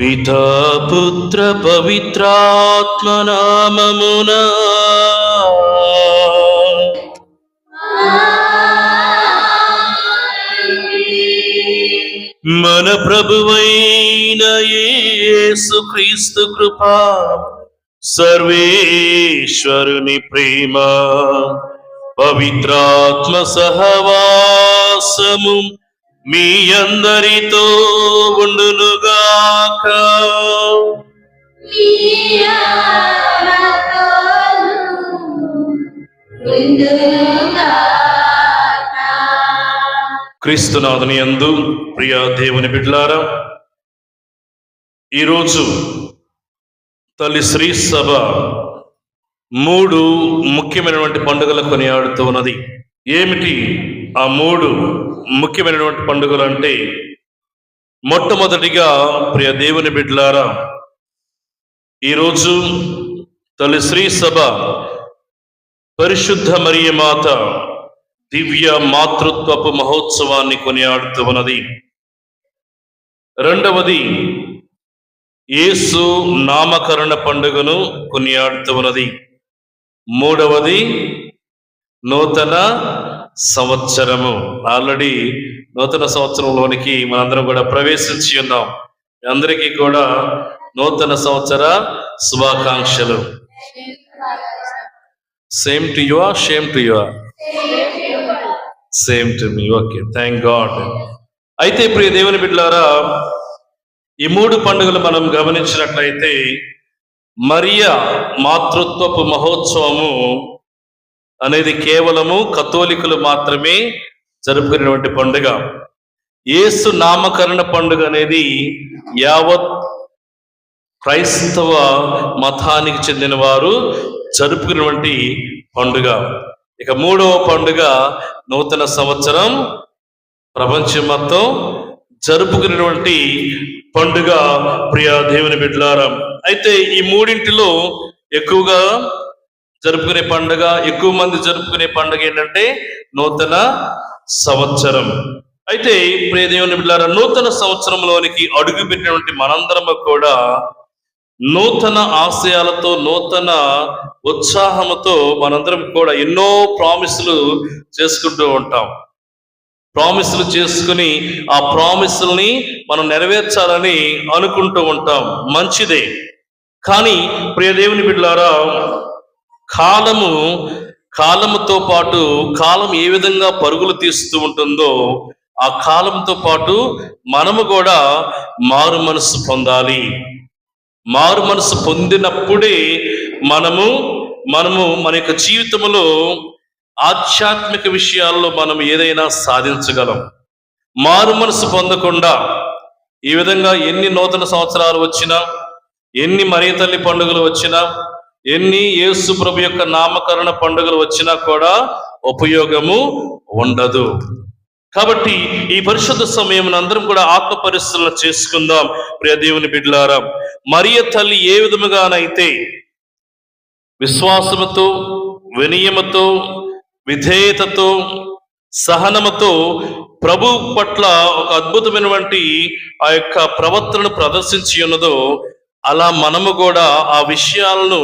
పితా పుత్ర పవిత్రాత్మ మన ప్రభువైన యేసు క్రీస్తు కృపా సర్వేశ్వరుని ప్రేమ పవిత్రాత్మ సహవాసము మీ అందరితో ఉండునుగాక. క్రీస్తునాథుని యందు ప్రియ దేవుని బిడ్లారా ఈరోజు తల్లి శ్రీ సభ మూడు ముఖ్యమైనటువంటి పండుగలు కొనియాడుతూ ఉన్నది ఏమిటి? ఆ మూడు ముఖ్యమైనటువంటి పండుగలు అంటే మొట్టమొదటిగా ప్రియ దేవుని బిడ్లారా ఈరోజు తల్లి శ్రీ సభ పరిశుద్ధ మరియ మాత దివ్య మాతృత్వపు మహోత్సవాన్ని కొనియాడుతూ ఉన్నది. రెండవది యేసు నామకరణ పండుగను కొనియాడుతూ ఉన్నది. మూడవది నూతన సంవత్సరము. ఆల్రెడీ నూతన సంవత్సరంలోనికి మనందరం కూడా ప్రవేశించి ఉన్నాం. అందరికీ కూడా నూతన సంవత్సర శుభాకాంక్షలు. Same to you shame to you same to me okay thank God అయితే ప్రియ దేవుని బిడ్డారా ఈ మూడు పండుగలు మనం గమనించినట్లయితే మరియా మాతృత్వపు మహోత్సవము అనేది కేవలము కథోలికులు మాత్రమే జరుపుకునేటువంటి పండుగ. ఏసు నామకరణ పండుగ అనేది యావత్ క్రైస్తవ మతానికి చెందిన వారు జరుపుకునేటువంటి పండుగ. ఇక మూడవ పండుగ నూతన సంవత్సరం ప్రపంచం మొత్తం జరుపుకునేటువంటి పండుగ ప్రియా దేవుని బిడ్లారం అయితే ఈ మూడింటిలో ఎక్కువగా జరుపుకునే పండుగ ఎక్కువ మంది జరుపుకునే పండుగ ఏంటంటే నూతన సంవత్సరం. అయితే ప్రేదేవుని దేవుని నూతన సంవత్సరంలోనికి అడుగు పెట్టినటువంటి మనందరము కూడా నూతన ఆశయాలతో నూతన ఉత్సాహముతో మనందరం కూడా ఎన్నో ప్రామిసులు చేసుకుంటూ ఉంటాం. ప్రామిసులు చేసుకుని ఆ ప్రామిసుల్ని మనం నెరవేర్చాలని అనుకుంటూ ఉంటాం. మంచిదే. కానీ ప్రియదేవుని బిడ్డలారా కాలము కాలముతో పాటు కాలం ఏ విధంగా పరుగులు తీస్తూ ఉంటుందో ఆ కాలంతో పాటు మనము కూడా మారు మనసు పొందాలి. మారు మనసు పొందినప్పుడే మనము మనము మన యొక్క జీవితంలో ఆధ్యాత్మిక విషయాల్లో మనం ఏదైనా సాధించగలం. మారు మనసు పొందకుండా ఈ విధంగా ఎన్ని నూతన సంవత్సరాలు వచ్చినా ఎన్ని మరియ తల్లి పండుగలు వచ్చినా ఎన్ని యేసు ప్రభు యొక్క నామకరణ పండుగలు వచ్చినా కూడా ఉపయోగము ఉండదు. కాబట్టి ఈ పరిశుద్ధ సమయం అందరం కూడా ఆత్మ పరిశీలన చేసుకుందాం. ప్రియ దేవుని బిడ్లారా మరియ తల్లి ఏ విధముగానైతే విశ్వాసముతో వినయముతో విధేయతతో సహనముతో ప్రభు పట్ల ఒక అద్భుతమైనటువంటి ఆ యొక్క ప్రవర్తనను ప్రదర్శించి ఉన్నదో అలా మనము కూడా ఆ విషయాలను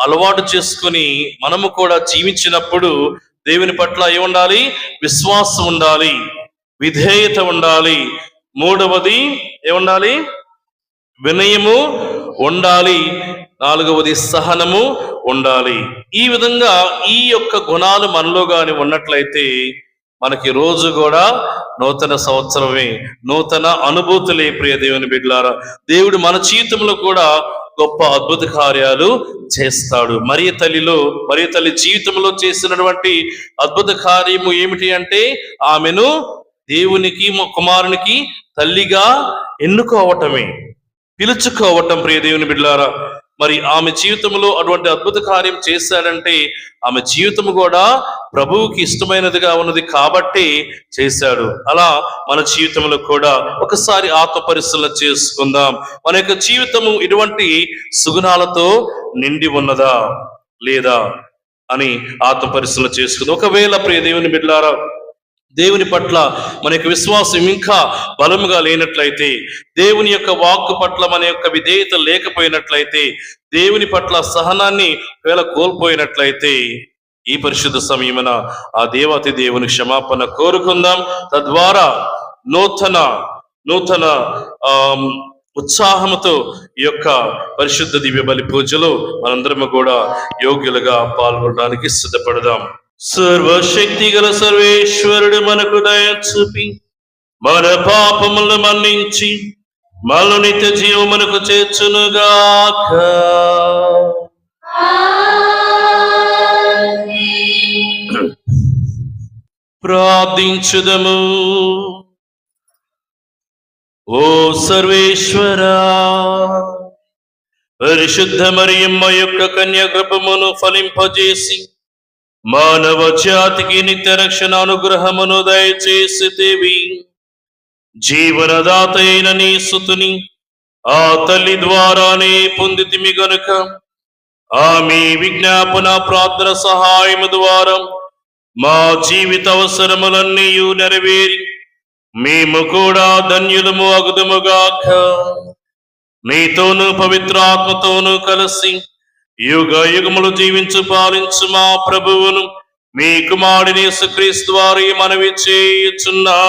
అలవాటు చేసుకుని మనము కూడా జీవించినప్పుడు దేవుని పట్ల ఏముండాలి? విశ్వాసం ఉండాలి. విధేయత ఉండాలి. మూడవది ఏముండాలి? వినయము ఉండాలి. నాలుగవది సహనము ఉండాలి. ఈ విధంగా ఈ యొక్క గుణాలు మనలో గాని ఉన్నట్లయితే మనకి రోజు కూడా నూతన సంవత్సరమే నూతన అనుభూతులే ప్రియ దేవుని బిడ్లారా దేవుడు మన జీవితంలో కూడా గొప్ప అద్భుత కార్యాలు చేస్తాడు. మరియ తల్లిలో మరియ తల్లి జీవితంలో చేసినటువంటి అద్భుత కార్యము ఏమిటి అంటే ఆమెను దేవునికి కుమారునికి తల్లిగా ఎన్నుకోవటమే. పిలుచుకోవటం ప్రియ దేవుని బిడ్డారా. మరి ఆమె జీవితంలో అటువంటి అద్భుత కార్యం చేశాడంటే ఆమె జీవితం కూడా ప్రభువుకి ఇష్టమైనదిగా ఉన్నది కాబట్టి చేశాడు. అలా మన జీవితంలో కూడా ఒకసారి ఆత్మ పరిశీలన చేసుకుందాం. మన యొక్క జీవితము ఇటువంటి సుగుణాలతో నిండి ఉన్నదా? లేదా? అని ఆత్మ పరిశీలన చేసుకుందాం. ఒకవేళ ప్రియ దేవుని బిడ్డారా దేవుని పట్ల మన యొక్క విశ్వాసం ఇంకా బలముగా లేనట్లయితే దేవుని యొక్క వాక్కు పట్ల మన యొక్క విధేయత లేకపోయినట్లయితే దేవుని పట్ల సహనాన్ని వేళ కోల్పోయినట్లయితే ఈ పరిశుద్ధ సమయమున ఆ దేవాతి దేవుని క్షమాపణ కోరుకుందాం. తద్వారా నూతన నూతన ఉత్సాహముతో ఈ యొక్క పరిశుద్ధ దివ్య బలి పూజలో మనందరము కూడా యోగ్యులుగా పాల్గొనడానికి సిద్ధపడదాం. సర్వశక్తి గల సర్వేశ్వరుడు మనకు దయ చూపి మన పాపములను మన్నించి మనల్ని నిత్య జీవమునకు చేర్చునుగాక. ప్రార్థించుదము. ఓ సర్వేశ్వరా పరిశుద్ధ మరియమ్మ యొక్క కన్యాగృపమును ఫలింపజేసి మానవ జాతికి నిత్య రక్షణ అనుగ్రహమును దయచేసి దేవి. జీవనదాత అయిన నీ సుతుని ఆ తల్లి ద్వారానే పొందితిమి గనుక. ఆమె విజ్ఞాపన ప్రార్థన సహాయము ద్వారా మా జీవిత అవసరములన్నీ నెరవేరి మేము కూడా ధన్యులము అగుదముగాక. నీతోనూ పవిత్రాత్మతోనూ కలిసి యుగ యుగములు జీవించు పాలించు మా ప్రభువును. మీ కుమారుని సుక్రీస్తు వారి మనవి చేయుచున్నాము.